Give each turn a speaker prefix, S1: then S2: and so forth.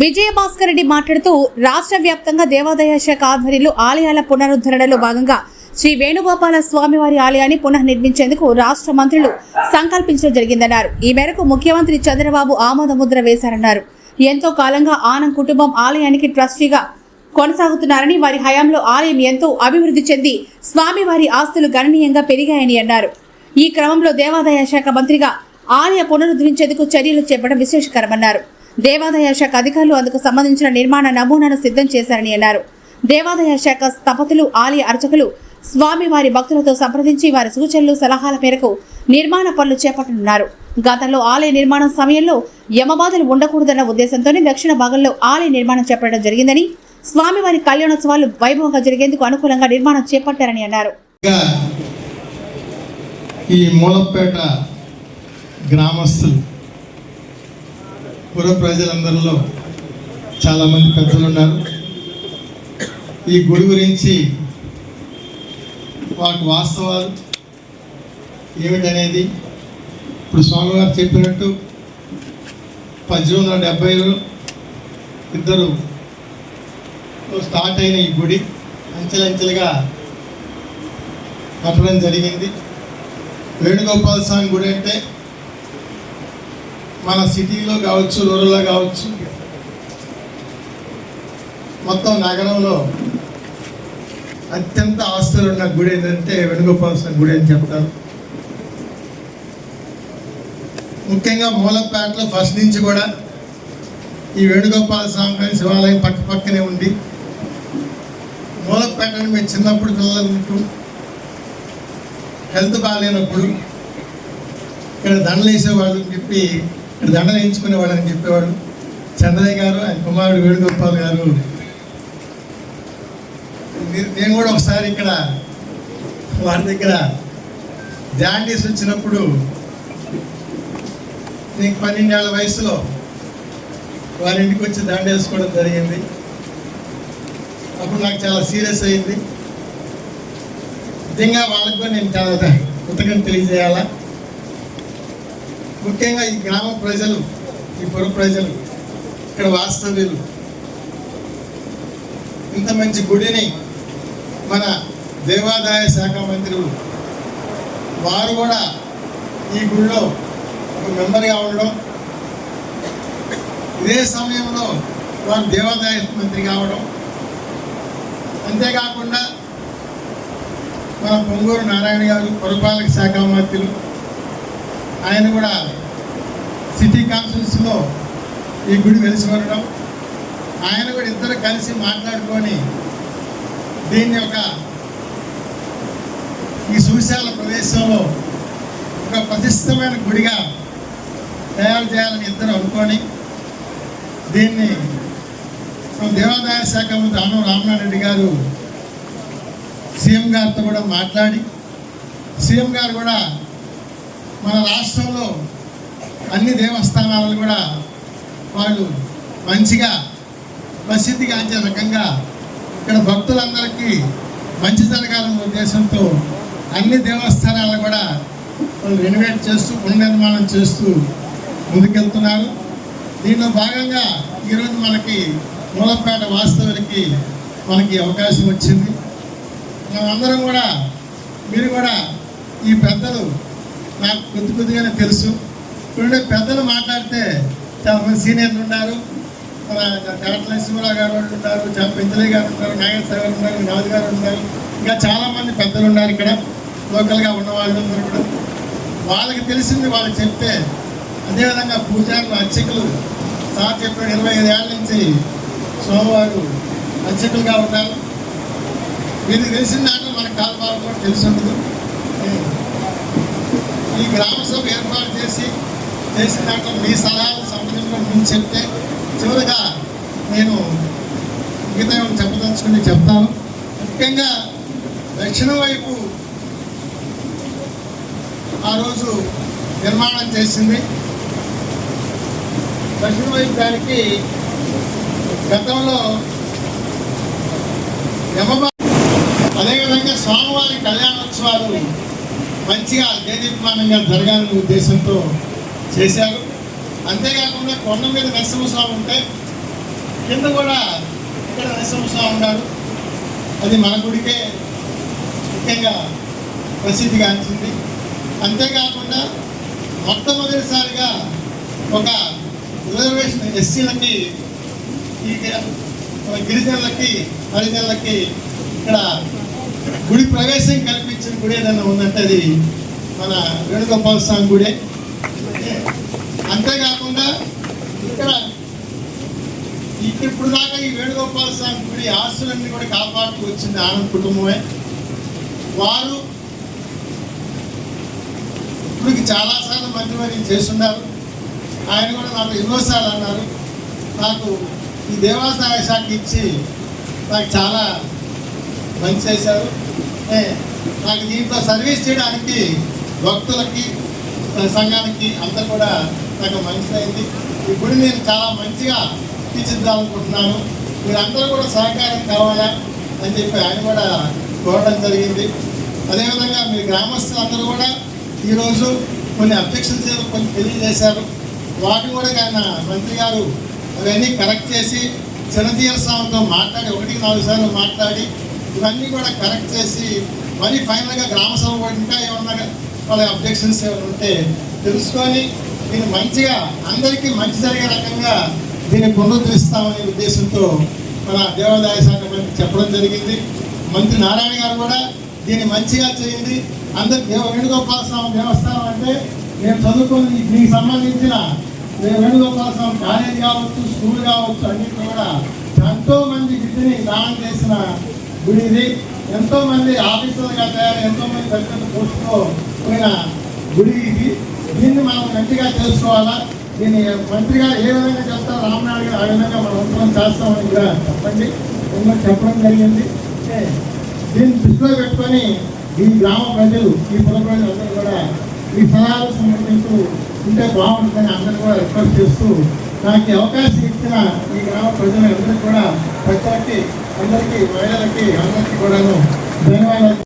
S1: విజయభాస్కర్ రెడ్డి మాట్లాడుతూ రాష్ట్ర వ్యాప్తంగా దేవాదాయ శాఖ ఆధ్వర్యంలో ఆలయాల పునరుద్ధరణలో భాగంగా శ్రీ వేణుగోపాల స్వామివారి ఆలయాన్ని పునఃనిర్మించేందుకు రాష్ట్ర మంత్రులు సంకల్పించడం జరిగిందన్నారు. ఈ మేరకు ముఖ్యమంత్రి చంద్రబాబు ఆమోద ముద్ర వేశారన్నారు. ఎంతో కాలంగా ఆనం కుటుంబం ఆలయానికి ట్రస్టీగా కొనసాగుతున్నారని వారి హయాంలో ఆలయం ఎంతో అభివృద్ధి చెంది స్వామివారి ఆస్తులు గణనీయంగా పెరిగాయని అన్నారు. ఈ క్రమంలో దేవాదాయ శాఖ మంత్రిగా ఆలయ పునరుద్ధరించేందుకు చర్యలు చేపట్టడం విశేషకరమన్నారు. దేవాదాయ శాఖ అధికారులు అందుకు సంబంధించిన నిర్మాణ నమూనాను సిద్ధం చేశారని అన్నారు. దేవాదాయ శాఖ స్థపతులు ఆలయ అర్చకులు స్వామివారి భక్తులతో సంప్రదించి వారి సూచనలు సలహాల మేరకు నిర్మాణ పనులు చేపట్టనున్నారు. గతంలో ఆలయ నిర్మాణం సమయంలో యమబాధలు ఉండకూడదన్న ఉద్దేశంతోనే దక్షిణ భాగంలో ఆలయ నిర్మాణం చేపట్టడం జరిగిందని స్వామివారి కళ్యాణోత్సవాలు వైభవంగా జరిగేందుకు అనుకూలంగా నిర్మాణం చేపట్టారని అన్నారు.
S2: ఈ మూలపేట గ్రామస్తులు పుర ప్రజలందరిలో చాలామంది పెద్దలు ఉన్నారు ఈ గుడి గురించి వాటి వాస్తవాలు ఏమిటనేది ఇప్పుడు స్వామివారు చెప్పినట్టు పద్దెనిమిది వందల డెబ్బైలో ఇద్దరు స్టార్ట్ అయిన ఈ గుడి అంచెలంచెలుగా కట్టడం జరిగింది. వేణుగోపాల స్వామి గుడి అంటే మన సిటీలో కావచ్చు రూరల్లో కావచ్చు మొత్తం నగరంలో అత్యంత ఆస్తులు ఉన్న గుడి ఏంటంటే వేణుగోపాల స్వామి గుడి అని చెప్తారు. ముఖ్యంగా మూలపేటలో ఫస్ట్ నుంచి కూడా ఈ వేణుగోపాల స్వామి శివాలయం పక్క పక్కనే ఉంది. మూలపేటని మేము చిన్నప్పుడు పిల్లలు ఉంటూ హెల్త్ బాగాలేనప్పుడు ఇక్కడ దండలు వేసేవాళ్ళు అని చెప్పి దండ దండలు అని చెప్పేవాడు. చంద్రయ్య గారు ఆయన కుమారుడు వేణుగోపాల్ గారు. నేను కూడా ఒకసారి ఇక్కడ వారి దగ్గర జాండీస్ వచ్చినప్పుడు నీకు పన్నెండేళ్ళ వయసులో వారి ఇంటికి వచ్చి దండ వేసుకోవడం జరిగింది. అప్పుడు నాకు చాలా సీరియస్ అయింది. నిజంగా వాళ్ళకు కూడా నేను చాలా కృతజ్ఞత తెలియజేయాలా? ముఖ్యంగా ఈ గ్రామ ప్రజలు ఈ పుర ప్రజలు ఇక్కడ వాస్తవ్యులు. ఇంత మంచి గుడిని మన దేవాదాయ శాఖ మంత్రులు వారు కూడా ఈ గుడిలో ఒక మెంబర్గా ఉండడం ఇదే సమయంలో వారు దేవాదాయ మంత్రి కావడం. అంతేకాకుండా మన పొంగూరు నారాయణ గారు పురపాలక శాఖ మంత్రులు ఆయన కూడా సిటీ కాన్ఫరెన్స్లో ఈ గుడి వెలిసి ఉండడం ఆయన కూడా ఇద్దరు కలిసి మాట్లాడుకొని దీన్ని ఒక ఈ సువిశాల ప్రదేశంలో ఒక ప్రతిష్టమైన గుడిగా తయారు చేయాలని ఇద్దరు అనుకొని దీన్ని దేవాదాయ శాఖ మంత్రి ఆనం రామనారెడ్డి గారు సీఎం గారితో కూడా మాట్లాడి సీఎం గారు కూడా మన రాష్ట్రంలో అన్ని దేవస్థానాలను కూడా వాళ్ళు మంచిగా ప్రసిద్ధిగాంచే రకంగా ఇక్కడ భక్తులందరికీ మంచి జరగాలన్న ఉద్దేశంతో అన్ని దేవస్థానాలను కూడా వాళ్ళు రెనోవేట్ చేస్తూ పునర్నిర్మాణం చేస్తూ ముందుకెళ్తున్నారు. దీనిలో భాగంగా ఈరోజు మనకి మూలపేట వాస్తవులకి మనకి అవకాశం వచ్చింది. మనమందరం కూడా మీరు కూడా ఈ పెద్దలు నాకు కొద్ది కొద్దిగానే తెలుసు. ఇప్పుడు పెద్దలు మాట్లాడితే చాలా మంది సీనియర్లు ఉన్నారు. మన కరట్ల శివరావు గారు వాళ్ళు ఉన్నారు చాలా పెంచలే గారు ఉన్నారు నాగేశ్వర గారు ఉన్నారు నాథ్ గారు ఉన్నారు ఇంకా చాలామంది పెద్దలు ఉన్నారు ఇక్కడ. లోకల్గా ఉన్న వాళ్ళందరూ కూడా. వాళ్ళకి తెలిసింది వాళ్ళు చెప్తే అదేవిధంగా పూజారులు అర్చకులు. సార్ చెప్పిన ఇరవై ఐదు ఏళ్ళ నుంచి సోమవారు అర్చకులుగా ఉన్నారు. వీరికి తెలిసిన దాంట్లో మన కాల్పాలు కూడా తెలిసి ఉండదు ఈ గ్రామ సభ ఏర్పాటు చేసి చేసిన దాంట్లో మీ సలహాలు సంబంధించిన ముందు చెప్తే చివరిగా నేను మిగతా చెప్పదలుచుకుని చెప్తాను. ముఖ్యంగా దక్షిణ వైపు ఆ రోజు నిర్మాణం చేసింది. దక్షిణ వైపు దానికి గతంలో యమబా అదేవిధంగా స్వామివారి కళ్యాణోత్సవాలు మంచిగా జరగాలనే ఉద్దేశంతో చేశారు. అంతేకాకుండా కొండ మీద నరసింహస్వామి ఉంటే కింద కూడా ఇక్కడ నరసింహస్వామి ఉన్నారు. అది మన గుడికే ముఖ్యంగా ప్రసిద్ధిగాంచింది అంతేకాకుండా మొట్టమొదటిసారిగా ఒక రిజర్వేషన్ ఎస్సీలకి ఈ గిరిజనులకి హరిజనులకి ఇక్కడ గుడి ప్రవేశం కల్పించిన గుడి ఏదైనా ఉందంటే అది మన వేణుగోపాల స్వామి గుడే. అంతేకాకుండా ఇక్కడ ఇక్కడ ఇప్పుడు దాకా ఈ వేణుగోపాల స్వామి గుడి ఆస్తులన్నీ కూడా కాపాడుతూ వచ్చింది ఆనంద్ కుటుంబమే. వారు ఇప్పటికి చాలాసార్లు మంత్రివర్యం చేస్తున్నారు. ఆయన కూడా నాకు ఎన్నోసార్లు అన్నారు. నాకు ఈ దేవాదాయ శాఖ ఇచ్చి నాకు చాలా మంచి చేశారు. నాకు దీంట్లో సర్వీస్ చేయడానికి భక్తులకి సంఘానికి అంతా కూడా నాకు మంచిదైంది. ఈ గుడి నేను చాలా మంచిగా తీర్చిద్దామనుకుంటున్నాను మీరందరూ కూడా సహకారం కావాలా అని చెప్పి ఆయన కూడా కోరడం జరిగింది. అదేవిధంగా మీ గ్రామస్తులందరూ కూడా ఈరోజు కొన్ని అబ్జెక్షన్స్ ఏదో కొన్ని తెలియజేశారు. వాటిని కూడా ఆయన మంత్రి గారు అవన్నీ కరెక్ట్ చేసి చిన్నతీర స్వామితో మాట్లాడి ఒకటికి నాలుగు సార్లు మాట్లాడి ఇవన్నీ కూడా కరెక్ట్ చేసి మరి ఫైనల్గా గ్రామ సభ కూడా ఇంకా ఏమన్నా వాళ్ళ అబ్జెక్షన్స్ ఏమైనా ఉంటే తెలుసుకొని దీన్ని మంచిగా అందరికీ మంచి జరిగే రకంగా దీన్ని పునరుద్ధరిస్తామనే ఉద్దేశంతో మన దేవాదాయ శాఖ మంత్రి చెప్పడం జరిగింది. మంత్రి నారాయణ గారు కూడా దీన్ని మంచిగా చేయండి. అందరు దేవ వేణుగోపాల స్వామి దేవస్థానం అంటే నేను చదువుకుని దీనికి సంబంధించిన వేణుగోపాల స్వామి కాలేజ్ కావచ్చు స్కూల్ కావచ్చు అన్నింటిలో కూడా ఎంతో మంది విద్యని దానం చేసిన గుడి ఇది ఎంతో మంది ఆఫీసర్లుగా తయారు ఎంతో మంది పెద్ద పోస్టులో పోయిన గుడి ఇది. దీన్ని మనం మంచిగా చేసుకోవాలా దీన్ని మంత్రిగా ఏ విధంగా చెప్తారో రామనాయుడు గారు ఆ విధంగా మనం ఉత్తరం చేస్తామని కూడా చెప్పండి. ఎన్నో చెప్పడం జరిగింది. దీన్ని దృష్టిలో పెట్టుకొని ఈ గ్రామ ప్రజలు ఈ పుల అందరూ కూడా ఈ సలహాలు సమర్పిస్తూ ఉంటే బాగుంటుందని అందరూ కూడా రిక్వెస్ట్ చేస్తూ నాకు అవకాశం ఇచ్చిన ఈ గ్రామ ప్రజలందరికీ కూడా ప్రతి అందరికీ మహిళలకి అందరికీ కూడాను ధన్యవాదాలు.